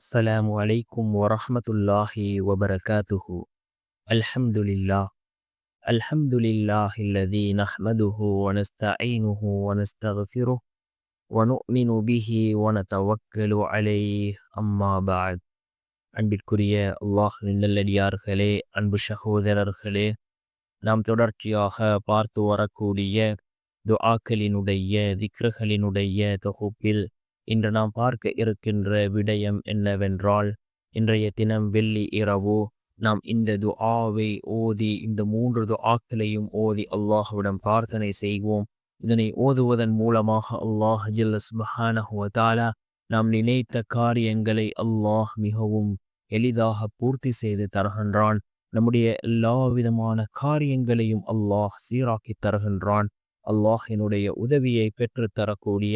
السلام عليكم ورحمة الله وبركاته الحمد لله الحمد لله الذي نحمده ونستعينه ونستغفره ونؤمن به ونتوكل عليه أما بعد அன்பிற்குரிய அல்லாஹ்வின் நல்லடியார்களே அன்பு சகோதரர்களே நாம் தொடர்ச்சியாக பார்த்து வரக்கூடிய துஆக்களினுடைய திக்ருகளினுடைய தொகுப்பில் இன்று நாம் பார்க்க இருக்கின்ற விடயம் என்னவென்றால் இன்றைய தினம் வெள்ளி இரவு. நாம் இந்த துஆவை ஓதி இந்த மூன்று துஆக்களையும் ஓதி அல்லாஹுவிடம் பிரார்த்தனை செய்வோம். இதனை ஓதுவதன் மூலமாக அல்லாஹ் ஜில்லஸ் மஹானஹுவதாலா நாம் நினைத்த காரியங்களை அல்லாஹ் மிகவும் எளிதாக பூர்த்தி செய்து தருகின்றான். நம்முடைய எல்லா விதமான காரியங்களையும் அல்லாஹ் சீராக்கி தருகின்றான். அல்லாஹினுடைய உதவியை பெற்றுத்தரக்கூடிய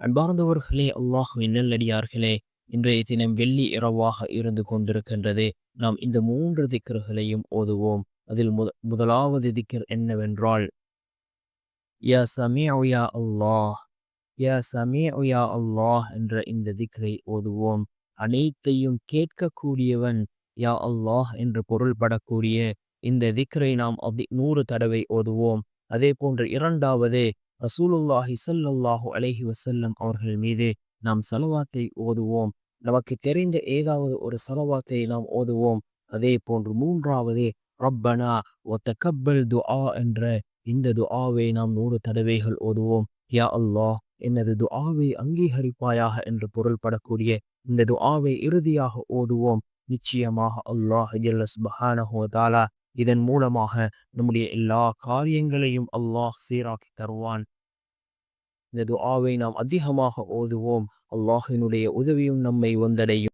அன்பார்ந்தவர்களே அல்லாஹுவின் நல்லடியார்களே இன்றைய தினம் வெள்ளி இரவாக இருந்து கொண்டிருக்கின்றது. நாம் இந்த மூன்று திக்கர்களையும் ஓதுவோம். அதில் முத முதலாவது திக்கர் என்னவென்றால் யா சமே யா அல்லாஹ் யா சமே யா அல்லாஹ் என்ற இந்த திக்கரை ஓதுவோம். அனைத்தையும் கேட்கக்கூடியவன் யா அல்லாஹ் என்று பொருள்படக்கூடிய இந்த திக்கரை நாம் அதி நூறு தடவை ஓதுவோம். அதே போன்று இரண்டாவது ரசூலுல்லாஹி சல்லாஹூ அலஹி வசல்லம் அவர்கள் மீது நாம் செலவாக்கை ஓதுவோம். நமக்கு தெரிந்த ஏதாவது ஒரு செலவாக்கை நாம் ஓதுவோம். அதே போன்று மூன்றாவது ரப்பனா ஒத்த கப்பல் துஆ என்ற இந்த துஆவை நாம் நூறு தடவைகள் ஓதுவோம். யா அல்லாஹ் எனது துஆவை அங்கீகரிப்பாயாக என்று பொருள்படக்கூடிய இந்த துஆவை இறுதியாக ஓதுவோம். நிச்சயமாக அல்லாஹ் ஜல்லஸ் பஹானஹோ தாலா இதன் மூலமாக நம்முடைய எல்லா காரியங்களையும் அல்லாஹ் சீராக்கி தருவான். இந்த துஆவை நாம் அதிகமாக ஓதுவோம். அல்லாஹினுடைய உதவியும் நம்மை வந்தடையும்.